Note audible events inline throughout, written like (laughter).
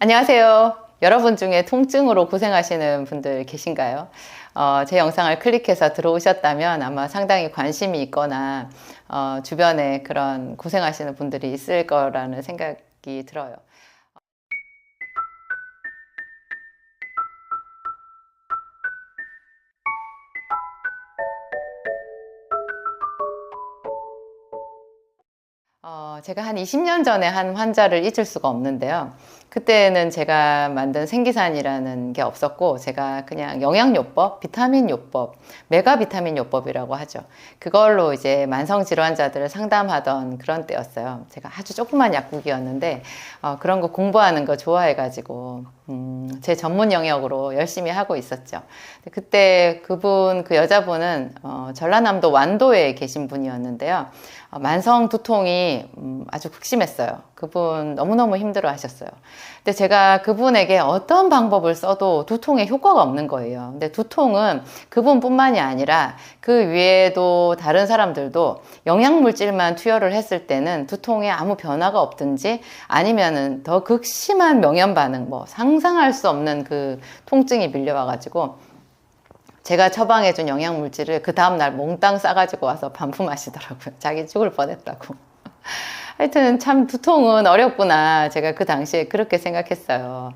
안녕하세요. 여러분 중에 통증으로 고생하시는 분들 계신가요? 어, 제 영상을 클릭해서 들어오셨다면 아마 상당히 관심이 있거나 어, 주변에 그런 고생하시는 분들이 있을 거라는 생각이 들어요. 어, 제가 한 20년 전에 한 환자를 잊을 수가 없는데요. 그때는 제가 만든 생기산이라는 게 없었고, 제가 그냥 영양요법, 비타민요법, 메가비타민요법이라고 하죠. 그걸로 이제 만성 질환자들을 상담하던 그런 때였어요. 제가 아주 조그만 약국이었는데, 어, 그런 거 공부하는 거 좋아해가지고, 음, 제 전문 영역으로 열심히 하고 있었죠. 그때 그분, 그 여자분은 어, 전라남도 완도에 계신 분이었는데요. 어, 만성 두통이 음, 아주 극심했어요. 그분 너무너무 힘들어 하셨어요. 근데 제가 그분에게 어떤 방법을 써도 두통에 효과가 없는 거예요. 근데 두통은 그분뿐만이 아니라 그 위에도 다른 사람들도 영양물질만 투여를 했을 때는 두통에 아무 변화가 없든지 아니면은 더 극심한 명현 반응, 뭐 상상할 수 없는 그 통증이 밀려와가지고 제가 처방해준 영양물질을 그 다음날 몽땅 싸가지고 와서 반품하시더라고요. 자기 죽을 뻔했다고. 하여튼 참 두통은 어렵구나. 제가 그 당시에 그렇게 생각했어요.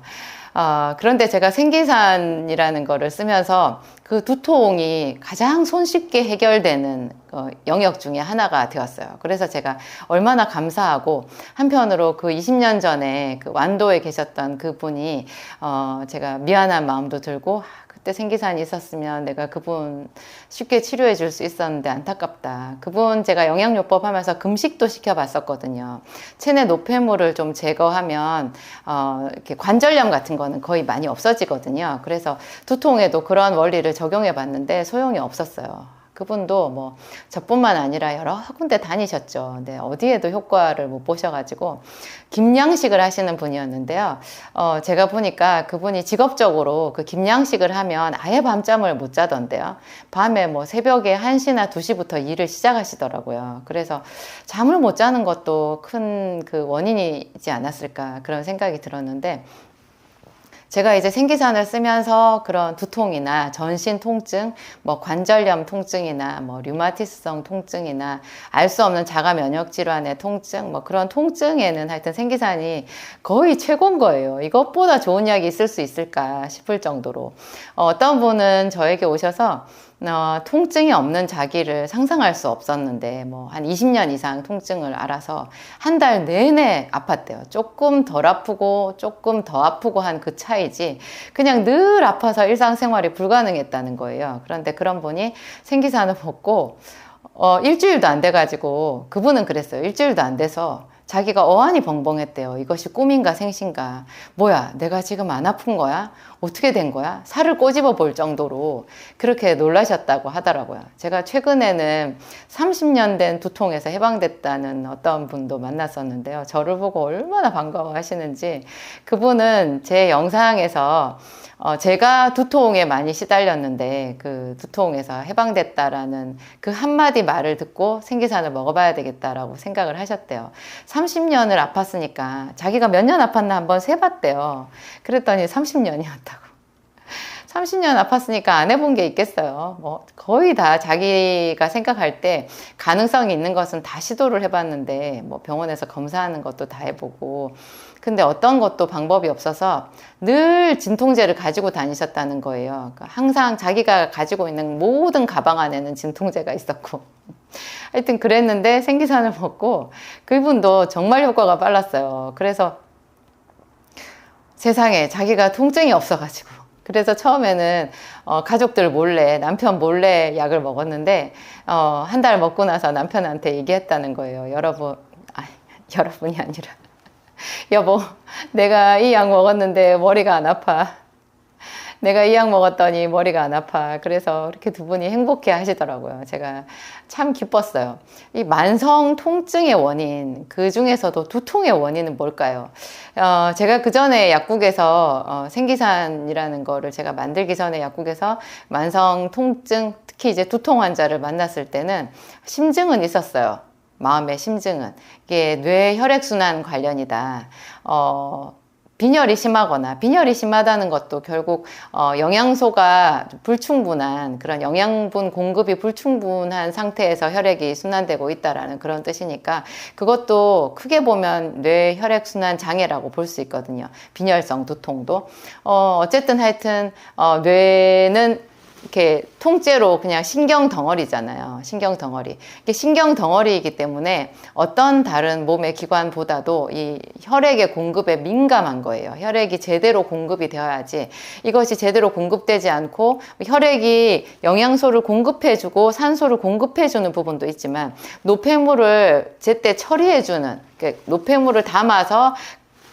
어, 그런데 제가 생기산이라는 거를 쓰면서 그 두통이 가장 손쉽게 해결되는 어, 영역 중에 하나가 되었어요. 그래서 제가 얼마나 감사하고 한편으로 그 20년 전에 그 완도에 계셨던 그 분이 어, 제가 미안한 마음도 들고 그때 생기산이 있었으면 내가 그분 쉽게 치료해 줄 수 있었는데 안타깝다. 그분 제가 영양요법 하면서 금식도 시켜봤었거든요. 체내 노폐물을 좀 제거하면 어, 이렇게 관절염 같은 거는 거의 많이 없어지거든요. 그래서 두통에도 그런 원리를 적용해 봤는데 소용이 없었어요. 그분도 뭐 저뿐만 아니라 여러 군데 다니셨죠. 근데 어디에도 효과를 못 보셔가지고 김양식을 하시는 분이었는데요. 어, 제가 보니까 그분이 직업적으로 그 김양식을 하면 아예 밤잠을 못 자던데요. 밤에 뭐 새벽에 1시나 2시부터 일을 시작하시더라고요. 그래서 잠을 못 자는 것도 큰 그 원인이지 않았을까 그런 생각이 들었는데 제가 이제 생기산을 쓰면서 그런 두통이나 전신 통증, 뭐 관절염 통증이나 뭐 류마티스성 통증이나 알 수 없는 자가 면역 질환의 통증, 뭐 그런 통증에는 하여튼 생기산이 거의 최고인 거예요. 이것보다 좋은 약이 있을 수 있을까 싶을 정도로. 어, 떤 분은 저에게 오셔서 어, 통증이 없는 자기를 상상할 수 없었는데 뭐 한 20년 이상 통증을 알아서 한 달 내내 아팠대요. 조금 덜 아프고 조금 더 아프고 한 그 차이지 그냥 늘 아파서 일상생활이 불가능했다는 거예요. 그런데 그런 분이 생기산을 먹고 어, 일주일도 안 돼가지고 그분은 그랬어요. 일주일도 안 돼서 자기가 어안이 벙벙했대요. 이것이 꿈인가 생신가. 뭐야, 내가 지금 안 아픈 거야? 어떻게 된 거야? 살을 꼬집어 볼 정도로 그렇게 놀라셨다고 하더라고요. 제가 최근에는 30년 된 두통에서 해방됐다는 어떤 분도 만났었는데요. 저를 보고 얼마나 반가워 하시는지 그분은 제 영상에서 어, 제가 두통에 많이 시달렸는데 그 두통에서 해방됐다라는 그 한마디 말을 듣고 생기산을 먹어봐야 되겠다라고 생각을 하셨대요. 30년을 아팠으니까 자기가 몇 년 아팠나 한번 세봤대요. 그랬더니 30년이었다고. 30년 아팠으니까 안 해본 게 있겠어요. 뭐 거의 다 자기가 생각할 때 가능성이 있는 것은 다 시도를 해봤는데 뭐 병원에서 검사하는 것도 다 해보고 근데 어떤 것도 방법이 없어서 늘 진통제를 가지고 다니셨다는 거예요. 그러니까 항상 자기가 가지고 있는 모든 가방 안에는 진통제가 있었고 하여튼 그랬는데 생기산을 먹고 그분도 정말 효과가 빨랐어요. 그래서 세상에 자기가 통증이 없어가지고 그래서 처음에는 어, 가족들 몰래 남편 몰래 약을 먹었는데 어, 한 달 먹고 나서 남편한테 얘기했다는 거예요. 여러분, 아, 여러분이 아니라 (laughs) 여보, 내가 이 약 먹었는데 머리가 안 아파. 내가 이 약 먹었더니 머리가 안 아파. 그래서 이렇게 두 분이 행복해 하시더라고요. 제가 참 기뻤어요. 이 만성 통증의 원인, 그 중에서도 두통의 원인은 뭘까요? 어, 제가 그 전에 약국에서 어, 생기산이라는 거를 제가 만들기 전에 약국에서 만성 통증, 특히 이제 두통 환자를 만났을 때는 심증은 있었어요. 마음의 심증은. 이게 뇌 혈액순환 관련이다. 어, 빈혈이 심하거나 빈혈이 심하다는 것도 결국 어, 영양소가 불충분한 그런 영양분 공급이 불충분한 상태에서 혈액이 순환되고 있다라는 그런 뜻이니까 그것도 크게 보면 뇌 혈액 순환 장애라고 볼 수 있거든요. 빈혈성 두통도 어, 어쨌든 하여튼 어, 뇌는 이렇게 통째로 그냥 신경 덩어리잖아요. 신경 덩어리. 신경 덩어리이기 때문에 어떤 다른 몸의 기관보다도 이 혈액의 공급에 민감한 거예요. 혈액이 제대로 공급이 되어야지 이것이 제대로 공급되지 않고 혈액이 영양소를 공급해주고 산소를 공급해주는 부분도 있지만 노폐물을 제때 처리해주는 노폐물을 담아서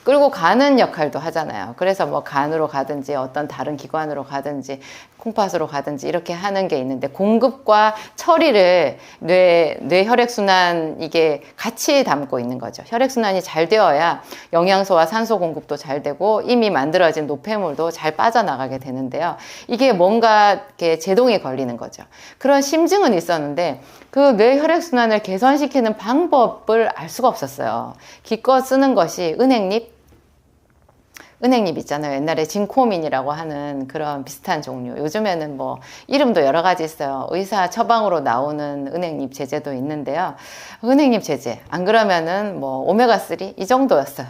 끌고 가는 역할도 하잖아요. 그래서 뭐 간으로 가든지 어떤 다른 기관으로 가든지 콩팥으로 가든지 이렇게 하는 게 있는데 공급과 처리를 뇌, 뇌 혈액순환 이게 같이 담고 있는 거죠. 혈액순환이 잘 되어야 영양소와 산소 공급도 잘 되고 이미 만들어진 노폐물도 잘 빠져나가게 되는데요. 이게 뭔가 이렇게 제동이 걸리는 거죠. 그런 심증은 있었는데 그 뇌 혈액순환을 개선시키는 방법을 알 수가 없었어요. 기껏 쓰는 것이 은행잎, 은행잎 있잖아요. 옛날에 진코민이라고 하는 그런 비슷한 종류. 요즘에는 뭐 이름도 여러 가지 있어요. 의사 처방으로 나오는 은행잎 제제도 있는데요. 은행잎 제제. 안 그러면은 뭐 오메가3 이 정도였어요.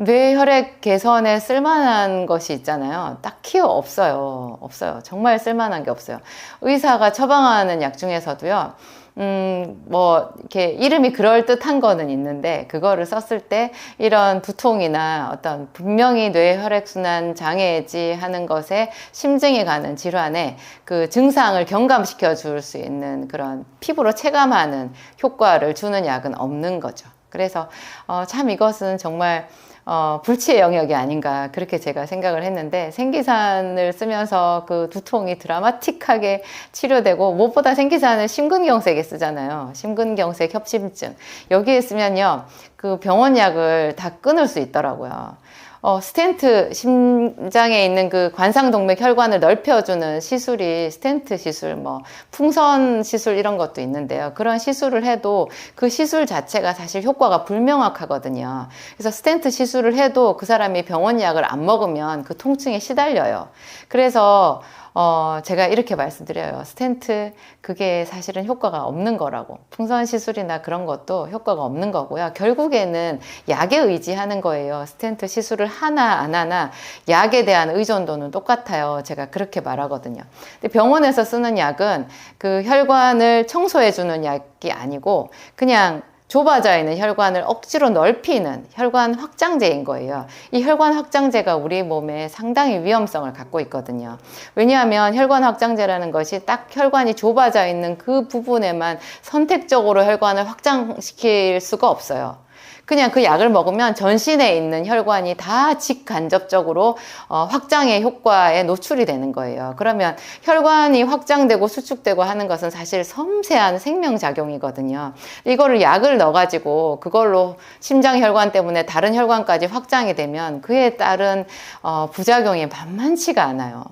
뇌혈액 개선에 쓸만한 것이 있잖아요. 딱히 없어요. 없어요. 정말 쓸만한 게 없어요. 의사가 처방하는 약 중에서도요. 음, 뭐, 이렇게 이름이 그럴듯한 거는 있는데, 그거를 썼을 때 이런 두통이나 어떤 분명히 뇌 혈액순환 장애지 하는 것에 심증이 가는 질환에 그 증상을 경감시켜 줄 수 있는 그런 피부로 체감하는 효과를 주는 약은 없는 거죠. 그래서, 어, 참 이것은 정말 어, 불치의 영역이 아닌가 그렇게 제가 생각을 했는데 생기산을 쓰면서 그 두통이 드라마틱하게 치료되고 무엇보다 생기산은 심근경색에 쓰잖아요. 심근경색 협심증 여기에 쓰면요 그 병원 약을 다 끊을 수 있더라고요. 어, 스텐트 심장에 있는 그 관상동맥 혈관을 넓혀주는 시술이 스텐트 시술, 뭐 풍선 시술 이런 것도 있는데요. 그런 시술을 해도 그 시술 자체가 사실 효과가 불명확하거든요. 그래서 스텐트 시술을 해도 그 사람이 병원 약을 안 먹으면 그 통증에 시달려요. 그래서 어, 제가 이렇게 말씀드려요. 스텐트, 그게 사실은 효과가 없는 거라고. 풍선 시술이나 그런 것도 효과가 없는 거고요. 결국에는 약에 의지하는 거예요. 스텐트 시술을 하나, 안 하나, 약에 대한 의존도는 똑같아요. 제가 그렇게 말하거든요. 근데 병원에서 쓰는 약은 그 혈관을 청소해 주는 약이 아니고, 그냥 좁아져 있는 혈관을 억지로 넓히는 혈관 확장제인 거예요. 이 혈관 확장제가 우리 몸에 상당히 위험성을 갖고 있거든요. 왜냐하면 혈관 확장제라는 것이 딱 혈관이 좁아져 있는 그 부분에만 선택적으로 혈관을 확장시킬 수가 없어요. 그냥 그 약을 먹으면 전신에 있는 혈관이 다 직간접적으로 어, 확장의 효과에 노출이 되는 거예요. 그러면 혈관이 확장되고 수축되고 하는 것은 사실 섬세한 생명작용이거든요. 이거를 약을 넣어가지고 그걸로 심장 혈관 때문에 다른 혈관까지 확장이 되면 그에 따른 어, 부작용이 만만치가 않아요.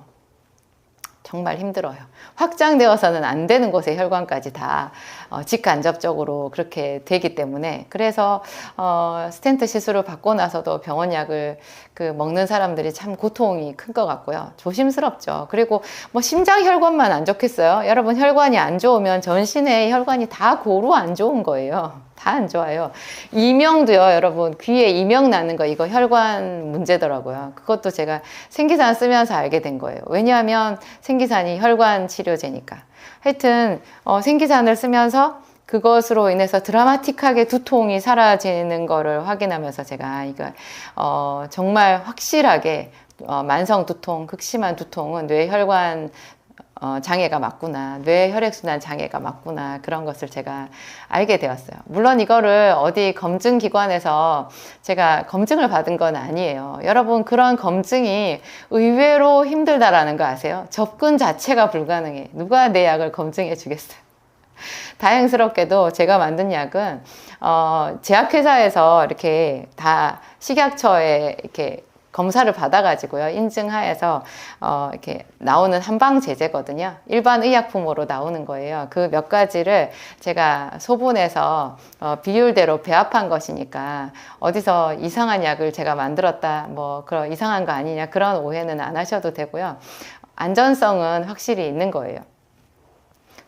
정말 힘들어요. 확장되어서는 안 되는 곳에 혈관까지 다 어, 직간접적으로 그렇게 되기 때문에 그래서 어, 스텐트 시술을 받고 나서도 병원 약을 그 먹는 사람들이 참 고통이 큰 것 같고요. 조심스럽죠. 그리고 뭐 심장 혈관만 안 좋겠어요. 여러분 혈관이 안 좋으면 전신의 혈관이 다 고루 안 좋은 거예요. 다 안 좋아요. 이명도요, 여러분. 귀에 이명 나는 거, 이거 혈관 문제더라고요. 그것도 제가 생기산 쓰면서 알게 된 거예요. 왜냐하면 생기산이 혈관 치료제니까. 하여튼, 어, 생기산을 쓰면서 그것으로 인해서 드라마틱하게 두통이 사라지는 거를 확인하면서 제가 이거, 어, 정말 확실하게 어, 만성 두통, 극심한 두통은 뇌혈관 어, 장애가 맞구나. 뇌 혈액순환 장애가 맞구나. 그런 것을 제가 알게 되었어요. 물론 이거를 어디 검증기관에서 제가 검증을 받은 건 아니에요. 여러분, 그런 검증이 의외로 힘들다라는 거 아세요? 접근 자체가 불가능해. 누가 내 약을 검증해 주겠어요? (laughs) 다행스럽게도 제가 만든 약은, 어, 제약회사에서 이렇게 다 식약처에 이렇게 검사를 받아가지고요. 인증하에서, 어, 이렇게 나오는 한방 제제거든요. 일반 의약품으로 나오는 거예요. 그 몇 가지를 제가 소분해서 어, 비율대로 배합한 것이니까 어디서 이상한 약을 제가 만들었다, 뭐, 그런 이상한 거 아니냐, 그런 오해는 안 하셔도 되고요. 안전성은 확실히 있는 거예요.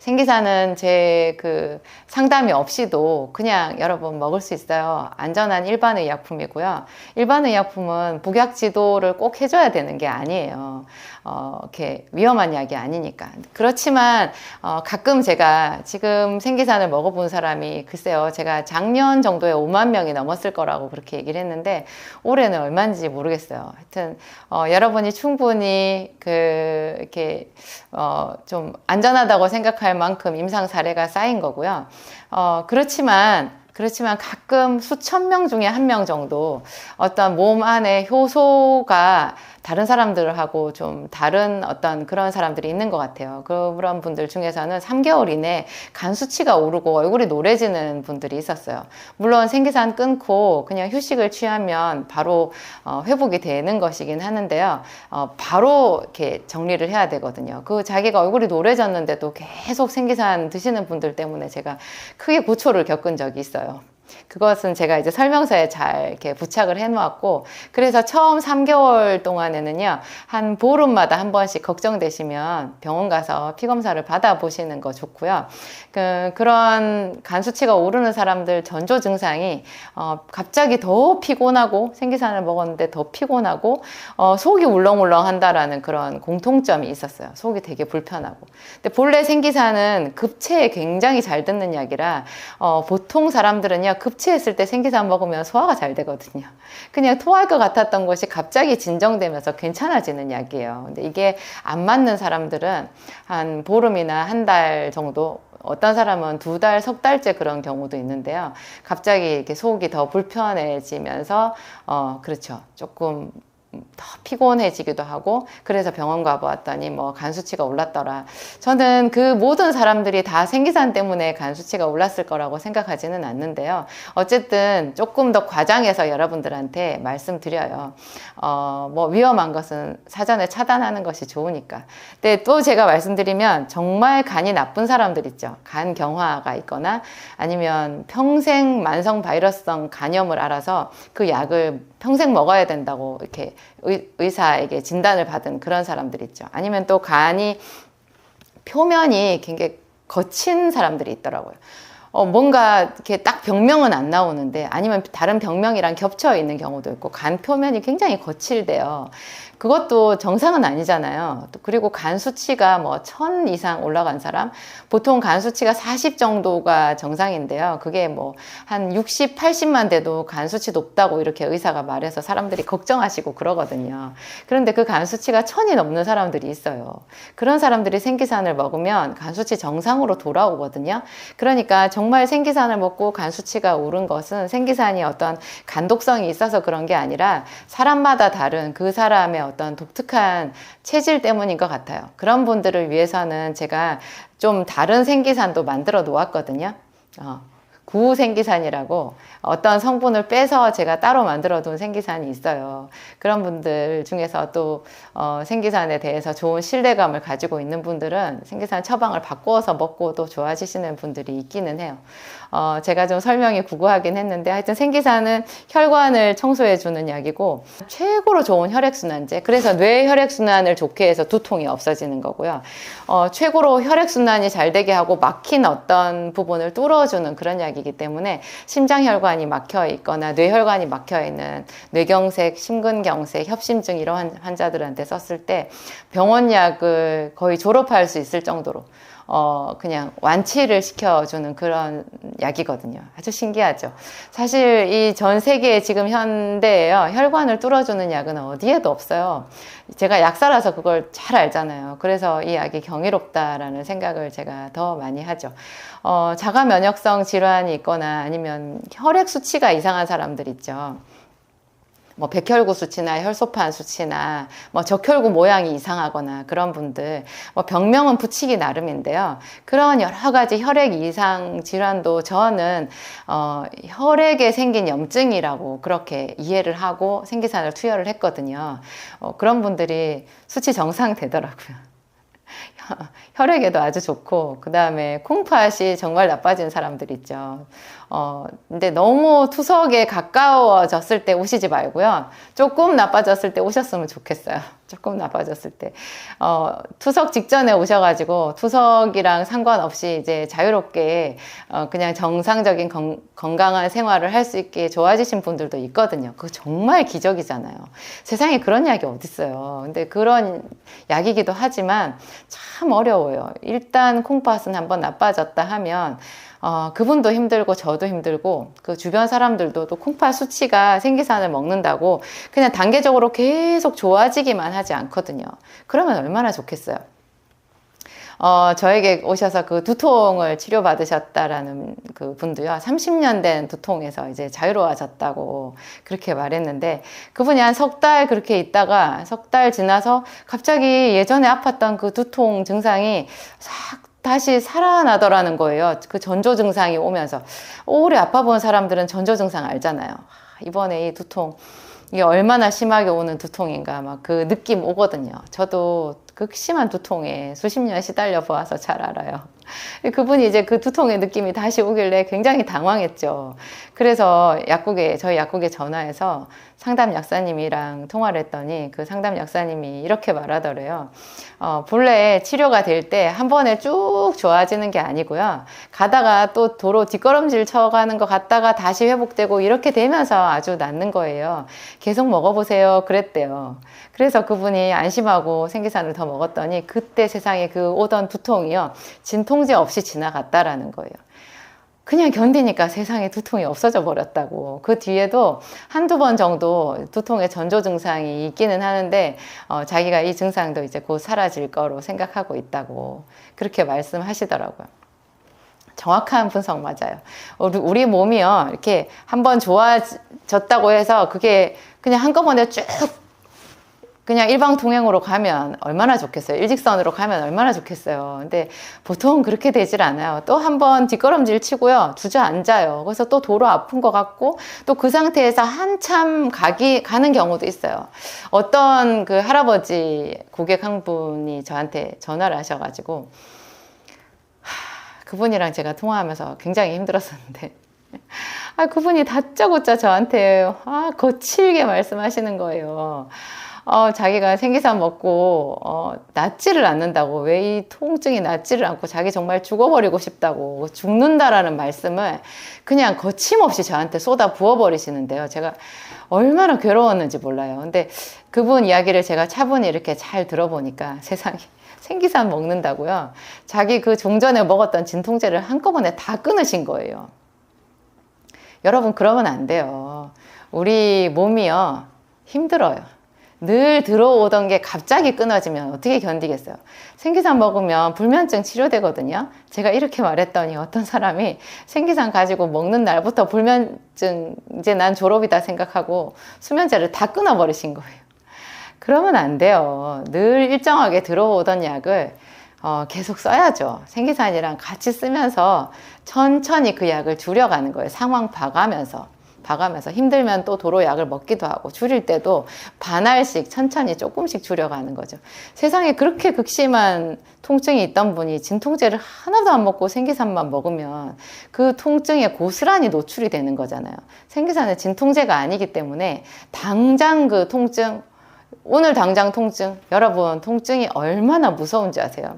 생기사는 제 그 상담이 없이도 그냥 여러분 먹을 수 있어요. 안전한 일반 의약품이고요. 일반 의약품은 복약 지도를 꼭 해줘야 되는 게 아니에요. 어, 이렇게 위험한 약이 아니니까. 그렇지만 어, 가끔 제가 지금 생기산을 먹어본 사람이 글쎄요, 제가 작년 정도에 5만 명이 넘었을 거라고 그렇게 얘기를 했는데 올해는 얼마인지 모르겠어요. 하여튼 어, 여러분이 충분히 그 이렇게 어, 좀 안전하다고 생각할 만큼 임상 사례가 쌓인 거고요. 어, 그렇지만 그렇지만 가끔 수천 명 중에 한 명 정도 어떤 몸 안에 효소가 다른 사람들하고 좀 다른 어떤 그런 사람들이 있는 것 같아요. 그런 분들 중에서는 3개월 이내 간 수치가 오르고 얼굴이 노래지는 분들이 있었어요. 물론 생기산 끊고 그냥 휴식을 취하면 바로 어, 회복이 되는 것이긴 하는데요. 어, 바로 이렇게 정리를 해야 되거든요. 그 자기가 얼굴이 노래졌는데도 계속 생기산 드시는 분들 때문에 제가 크게 고초를 겪은 적이 있어요. 그것은 제가 이제 설명서에 잘 이렇게 부착을 해 놓았고 그래서 처음 3개월 동안에는요 한 보름마다 한 번씩 걱정되시면 병원 가서 피 검사를 받아 보시는 거 좋고요. 그, 그런 간 수치가 오르는 사람들 전조 증상이 어, 갑자기 더 피곤하고 생기산을 먹었는데 더 피곤하고 어, 속이 울렁울렁 한다라는 그런 공통점이 있었어요. 속이 되게 불편하고. 근데 본래 생기산은 급체에 굉장히 잘 듣는 약이라 어, 보통 사람들은요 급체했을 때 생기산 먹으면 소화가 잘 되거든요. 그냥 토할 것 같았던 것이 갑자기 진정되면서 괜찮아지는 약이에요. 근데 이게 안 맞는 사람들은 한 보름이나 한 달 정도 어떤 사람은 두 달, 석 달째 그런 경우도 있는데요. 갑자기 이렇게 속이 더 불편해지면서, 어, 그렇죠. 조금 더 피곤해지기도 하고 그래서 병원 가보았더니 뭐 간 수치가 올랐더라. 저는 그 모든 사람들이 다 생기산 때문에 간 수치가 올랐을 거라고 생각하지는 않는데요. 어쨌든 조금 더 과장해서 여러분들한테 말씀드려요. 어, 뭐 위험한 것은 사전에 차단하는 것이 좋으니까. 근데 또 제가 말씀드리면 정말 간이 나쁜 사람들 있죠. 간 경화가 있거나 아니면 평생 만성 바이러스성 간염을 알아서 그 약을 평생 먹어야 된다고 이렇게 의, 의사에게 진단을 받은 그런 사람들 있죠. 아니면 또 간이 표면이 굉장히 거친 사람들이 있더라고요. 어, 뭔가 이렇게 딱 병명은 안 나오는데 아니면 다른 병명이랑 겹쳐 있는 경우도 있고 간 표면이 굉장히 거칠대요. 그것도 정상은 아니잖아요. 그리고 간 수치가 뭐 천 이상 올라간 사람, 보통 간 수치가 40 정도가 정상인데요. 그게 뭐한 60, 80만 돼도 간 수치 높다고 이렇게 의사가 말해서 사람들이 걱정하시고 그러거든요. 그런데 그 간 수치가 천이 넘는 사람들이 있어요. 그런 사람들이 생기산을 먹으면 간 수치 정상으로 돌아오거든요. 그러니까 정말 생기산을 먹고 간 수치가 오른 것은 생기산이 어떤 간독성이 있어서 그런 게 아니라 사람마다 다른 그 사람의 어떤 독특한 체질 때문인 것 같아요. 그런 분들을 위해서는 제가 좀 다른 생기산도 만들어 놓았거든요. 어. 구생기산이라고 어떤 성분을 빼서 제가 따로 만들어 둔 생기산이 있어요. 그런 분들 중에서 또 어, 생기산에 대해서 좋은 신뢰감을 가지고 있는 분들은 생기산 처방을 바꾸어서 먹고 또 좋아지시는 분들이 있기는 해요. 어, 제가 좀 설명이 구구하긴 했는데 하여튼 생기산은 혈관을 청소해 주는 약이고 최고로 좋은 혈액순환제 그래서 뇌 혈액순환을 좋게 해서 두통이 없어지는 거고요. 어, 최고로 혈액순환이 잘 되게 하고 막힌 어떤 부분을 뚫어주는 그런 약이 이기 때문에 심장혈관이 막혀 있거나 뇌혈관이 막혀 있는 뇌경색, 심근경색, 협심증 이런 환자들한테 썼을 때 병원 약을 거의 졸업할 수 있을 정도로 어, 그냥 완치를 시켜주는 그런 약이거든요. 아주 신기하죠. 사실 이 전 세계에 지금 현대에요. 혈관을 뚫어주는 약은 어디에도 없어요. 제가 약사라서 그걸 잘 알잖아요. 그래서 이 약이 경이롭다라는 생각을 제가 더 많이 하죠. 어, 자가 면역성 질환이 있거나 아니면 혈액 수치가 이상한 사람들 있죠. 뭐 백혈구 수치나 혈소판 수치나 뭐 적혈구 모양이 이상하거나 그런 분들 뭐 병명은 붙이기 나름인데요. 그런 여러 가지 혈액 이상 질환도 저는 어, 혈액에 생긴 염증이라고 그렇게 이해를 하고 생기산을 투여를 했거든요. 어, 그런 분들이 수치 정상 되더라고요. (laughs) 혈액에도 아주 좋고 그 다음에 콩팥이 정말 나빠진 사람들 있죠. 어, 근데 너무 투석에 가까워졌을 때 오시지 말고요. 조금 나빠졌을 때 오셨으면 좋겠어요. (laughs) 조금 나빠졌을 때. 어, 투석 직전에 오셔가지고 투석이랑 상관없이 이제 자유롭게 어, 그냥 정상적인 건, 건강한 생활을 할 수 있게 좋아지신 분들도 있거든요. 그거 정말 기적이잖아요. 세상에 그런 약이 어딨어요. 근데 그런 약이기도 하지만 참 어려워요. 일단 콩팥은 한번 나빠졌다 하면 어, 그분도 힘들고 저도 힘들고 그 주변 사람들도 또 콩팥 수치가 생기산을 먹는다고 그냥 단계적으로 계속 좋아지기만 하지 않거든요. 그러면 얼마나 좋겠어요. 어, 저에게 오셔서 그 두통을 치료받으셨다라는 그 분도요, 30년 된 두통에서 이제 자유로워졌다고 그렇게 말했는데, 그분이 한 석 달 그렇게 있다가 석 달 지나서 갑자기 예전에 아팠던 그 두통 증상이 싹 다시 살아나더라는 거예요. 그 전조 증상이 오면서. 오래 아파 본 사람들은 전조 증상 알잖아요. 이번에 이 두통, 이게 얼마나 심하게 오는 두통인가 막 그 느낌 오거든요. 저도 극심한 두통에 수십 년 시달려 보아서 잘 알아요. (laughs) 그분이 이제 그 두통의 느낌이 다시 오길래 굉장히 당황했죠. 그래서 약국에, 저희 약국에 전화해서 상담 약사님이랑 통화를 했더니 그 상담 약사님이 이렇게 말하더래요. 어, 본래 치료가 될 때 한 번에 쭉 좋아지는 게 아니고요. 가다가 또 도로 뒷걸음질 쳐가는 거 갔다가 다시 회복되고 이렇게 되면서 아주 낫는 거예요. 계속 먹어보세요. 그랬대요. 그래서 그분이 안심하고 생기산을 더 먹었더니 그때 세상에 그 오던 두통이요. 진통 제 없이 지나갔다라는 거예요. 그냥 견디니까 세상에 두통이 없어져 버렸다고. 그 뒤에도 한두 번 정도 두통의 전조 증상이 있기는 하는데, 어, 자기가 이 증상도 이제 곧 사라질 거로 생각하고 있다고. 그렇게 말씀하시더라고요. 정확한 분석 맞아요. 우리 몸이요, 이렇게 한번 좋아졌다고 해서 그게 그냥 한꺼번에 쭉 그냥 일방 통행으로 가면 얼마나 좋겠어요. 일직선으로 가면 얼마나 좋겠어요. 근데 보통 그렇게 되질 않아요. 또 한 번 뒷걸음질 치고요. 주저앉아요. 그래서 또 도로 아픈 것 같고 또 그 상태에서 한참 가기, 가는 경우도 있어요. 어떤 그 할아버지 고객 한 분이 저한테 전화를 하셔가지고 하, 그분이랑 제가 통화하면서 굉장히 힘들었었는데 아, 그분이 다짜고짜 저한테 아, 거칠게 말씀하시는 거예요. 어, 자기가 생기산 먹고 어, 낫지를 않는다고 왜 이 통증이 낫지를 않고 자기 정말 죽어버리고 싶다고 죽는다라는 말씀을 그냥 거침없이 저한테 쏟아 부어버리시는데요. 제가 얼마나 괴로웠는지 몰라요. 근데 그분 이야기를 제가 차분히 이렇게 잘 들어보니까 (laughs) 세상에 생기산 먹는다고요. 자기 그 종전에 먹었던 진통제를 한꺼번에 다 끊으신 거예요. 여러분 그러면 안 돼요. 우리 몸이요 힘들어요. 늘 들어오던 게 갑자기 끊어지면 어떻게 견디겠어요? 생기산 먹으면 불면증 치료되거든요. 제가 이렇게 말했더니 어떤 사람이 생기산 가지고 먹는 날부터 불면증 이제 난 졸업이다 생각하고 수면제를 다 끊어버리신 거예요. 그러면 안 돼요. 늘 일정하게 들어오던 약을 어, 계속 써야죠. 생기산이랑 같이 쓰면서 천천히 그 약을 줄여가는 거예요. 상황 봐가면서. 봐가면서 힘들면 또 도로 약을 먹기도 하고 줄일 때도 반알씩 천천히 조금씩 줄여가는 거죠. 세상에 그렇게 극심한 통증이 있던 분이 진통제를 하나도 안 먹고 생기산만 먹으면 그 통증에 고스란히 노출이 되는 거잖아요. 생기산은 진통제가 아니기 때문에 당장 그 통증, 오늘 당장 통증, 여러분 통증이 얼마나 무서운지 아세요?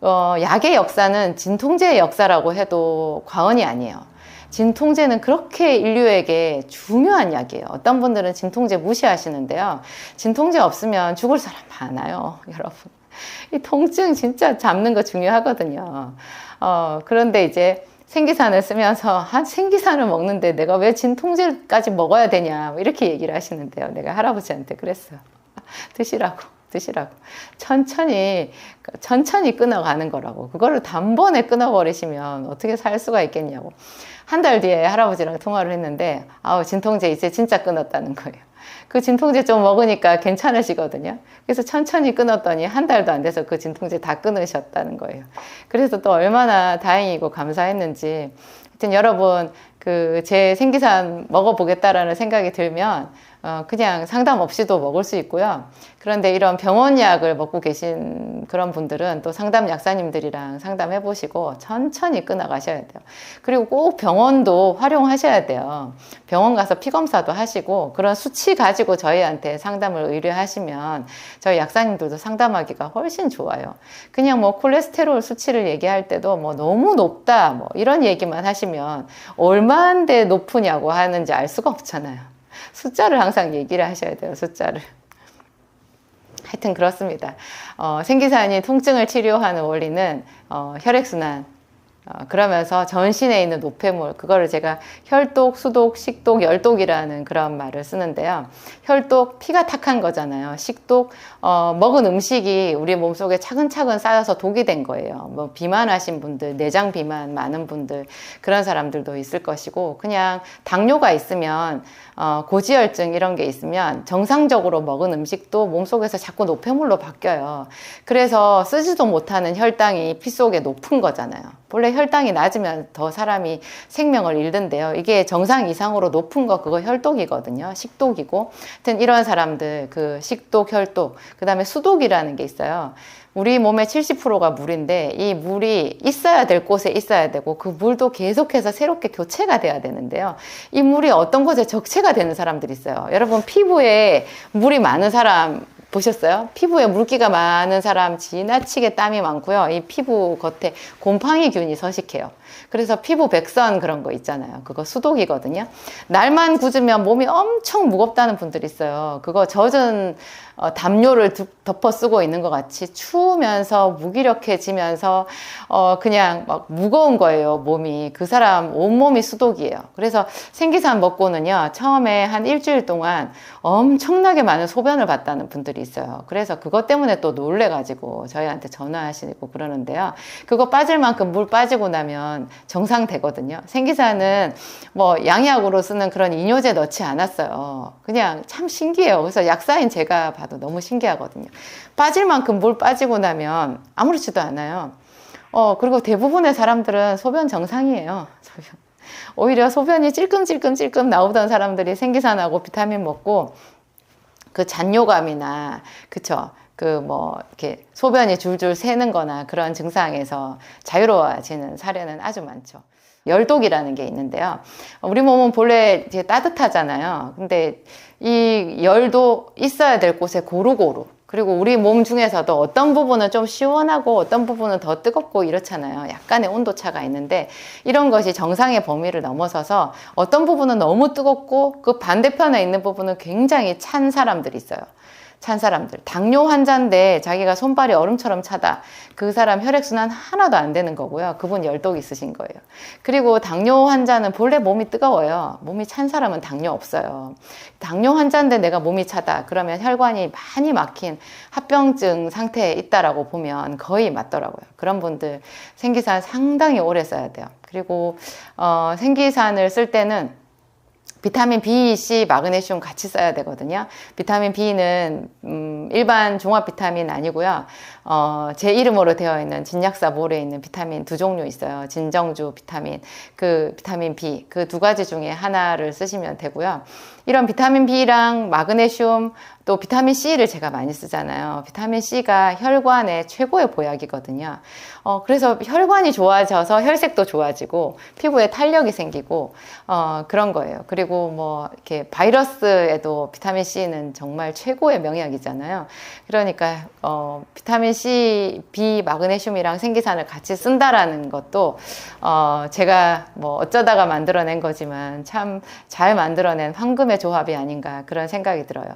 어, 약의 역사는 진통제의 역사라고 해도 과언이 아니에요. 진통제는 그렇게 인류에게 중요한 약이에요. 어떤 분들은 진통제 무시하시는데요. 진통제 없으면 죽을 사람 많아요, (laughs) 여러분. 이 통증 진짜 잡는 거 중요하거든요. 어, 그런데 이제 생기산을 쓰면서 한 생기산을 먹는데 내가 왜 진통제까지 먹어야 되냐 뭐 이렇게 얘기를 하시는데요. 내가 할아버지한테 그랬어요. (laughs) 드시라고. 드시라고. 천천히, 천천히 끊어가는 거라고. 그거를 단번에 끊어버리시면 어떻게 살 수가 있겠냐고. 한 달 뒤에 할아버지랑 통화를 했는데, 아우, 진통제 이제 진짜 끊었다는 거예요. 그 진통제 좀 먹으니까 괜찮으시거든요. 그래서 천천히 끊었더니 한 달도 안 돼서 그 진통제 다 끊으셨다는 거예요. 그래서 또 얼마나 다행이고 감사했는지. 하여튼 여러분, 그 제 생기산 먹어보겠다라는 생각이 들면 어, 그냥 상담 없이도 먹을 수 있고요. 그런데 이런 병원 약을 먹고 계신 그런 분들은 또 상담 약사님들이랑 상담해 보시고 천천히 끊어가셔야 돼요. 그리고 꼭 병원도 활용하셔야 돼요. 병원 가서 피 검사도 하시고 그런 수치 가지고 저희한테 상담을 의뢰하시면 저희 약사님들도 상담하기가 훨씬 좋아요. 그냥 뭐 콜레스테롤 수치를 얘기할 때도 뭐 너무 높다 뭐 이런 얘기만 하시면 얼마인데 높으냐고 하는지 알 수가 없잖아요. 숫자를 항상 얘기를 하셔야 돼요. 숫자를. 하여튼 그렇습니다. 어, 생기산이 통증을 치료하는 원리는 어, 혈액순환, 어, 그러면서 전신에 있는 노폐물, 그거를 제가 혈독, 수독, 식독, 열독이라는 그런 말을 쓰는데요. 혈독, 피가 탁한 거잖아요. 식독, 어, 먹은 음식이 우리 몸속에 차근차근 쌓여서 독이 된 거예요. 뭐 비만하신 분들, 내장 비만 많은 분들, 그런 사람들도 있을 것이고, 그냥 당뇨가 있으면 어, 고지혈증 이런 게 있으면 정상적으로 먹은 음식도 몸속에서 자꾸 노폐물로 바뀌어요. 그래서 쓰지도 못하는 혈당이 피 속에 높은 거잖아요. 원래 혈당이 낮으면 더 사람이 생명을 잃는데요. 이게 정상 이상으로 높은 거 그거 혈독이거든요. 식독이고. 하여튼 이런 사람들 그 식독, 혈독, 그 다음에 수독이라는 게 있어요. 우리 몸의 70%가 물인데 이 물이 있어야 될 곳에 있어야 되고 그 물도 계속해서 새롭게 교체가 돼야 되는데요. 이 물이 어떤 곳에 적체가 되는 사람들이 있어요. 여러분 피부에 물이 많은 사람 보셨어요? 피부에 물기가 많은 사람 지나치게 땀이 많고요. 이 피부 겉에 곰팡이균이 서식해요. 그래서 피부 백선 그런 거 있잖아요. 그거 수독이거든요. 날만 굳으면 몸이 엄청 무겁다는 분들이 있어요. 그거 젖은 어, 담요를 덮어 쓰고 있는 것 같이 추우면서 무기력해지면서 어, 그냥 막 무거운 거예요 몸이 그 사람 온몸이 수독이에요 그래서 생기산 먹고는요 처음에 한 일주일 동안 엄청나게 많은 소변을 봤다는 분들이 있어요 그래서 그것 때문에 또 놀래가지고 저희한테 전화하시고 그러는데요 그거 빠질 만큼 물 빠지고 나면 정상 되거든요 생기산은 뭐 양약으로 쓰는 그런 이뇨제 넣지 않았어요 그냥 참 신기해요 그래서 약사인 제가 봐도 너무 신기하거든요. 빠질 만큼 물 빠지고 나면 아무렇지도 않아요. 어, 그리고 대부분의 사람들은 소변 정상이에요. 소변. 오히려 소변이 찔끔찔끔찔끔 나오던 사람들이 생기산하고 비타민 먹고 그 잔뇨감이나 그쵸 그 뭐 이렇게 소변이 줄줄 새는 거나 그런 증상에서 자유로워지는 사례는 아주 많죠. 열독이라는 게 있는데요. 우리 몸은 본래 이제 따뜻하잖아요. 근데 이 열도 있어야 될 곳에 고루고루 그리고 우리 몸 중에서도 어떤 부분은 좀 시원하고 어떤 부분은 더 뜨겁고 이렇잖아요. 약간의 온도 차가 있는데 이런 것이 정상의 범위를 넘어서서 어떤 부분은 너무 뜨겁고 그 반대편에 있는 부분은 굉장히 찬 사람들이 있어요. 찬 사람들. 당뇨 환자인데 자기가 손발이 얼음처럼 차다. 그 사람 혈액순환 하나도 안 되는 거고요. 그분 열독 있으신 거예요. 그리고 당뇨 환자는 본래 몸이 뜨거워요. 몸이 찬 사람은 당뇨 없어요. 당뇨 환자인데 내가 몸이 차다. 그러면 혈관이 많이 막힌 합병증 상태에 있다라고 보면 거의 맞더라고요. 그런 분들 생기산 상당히 오래 써야 돼요. 그리고 어, 생기산을 쓸 때는 비타민 B, C, 마그네슘 같이 써야 되거든요. 비타민 B는 음, 일반 종합 비타민 아니고요. 어, 제 이름으로 되어 있는 진약사 몰에 있는 비타민 두 종류 있어요. 진정주 비타민, 그 비타민 B 그 두 가지 중에 하나를 쓰시면 되고요. 이런 비타민 B랑 마그네슘 또 비타민 C를 제가 많이 쓰잖아요. 비타민 C가 혈관의 최고의 보약이거든요. 어, 그래서 혈관이 좋아져서 혈색도 좋아지고 피부에 탄력이 생기고 어, 그런 거예요. 그리고 뭐 이렇게 바이러스에도 비타민 C는 정말 최고의 명약이잖아요. 그러니까 어, 비타민 C, B, 마그네슘이랑 생기산을 같이 쓴다라는 것도 어, 제가 뭐 어쩌다가 만들어낸 거지만 참 잘 만들어낸 황금의 조합이 아닌가 그런 생각이 들어요.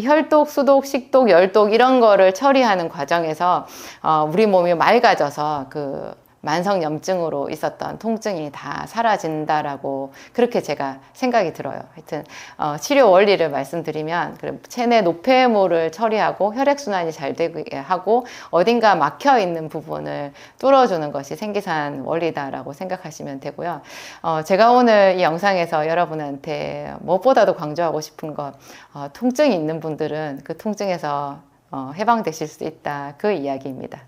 혈독, 수독, 식독, 열독 이런 거를 처리하는 과정에서 어, 우리 몸이 맑아져서 그 만성염증으로 있었던 통증이 다 사라진다라고 그렇게 제가 생각이 들어요. 하여튼 어, 치료 원리를 말씀드리면 체내 노폐물을 처리하고 혈액순환이 잘 되게 하고 어딘가 막혀 있는 부분을 뚫어주는 것이 생기산 원리다라고 생각하시면 되고요. 어, 제가 오늘 이 영상에서 여러분한테 무엇보다도 강조하고 싶은 것 어, 통증이 있는 분들은 그 통증에서 어, 해방되실 수 있다 그 이야기입니다.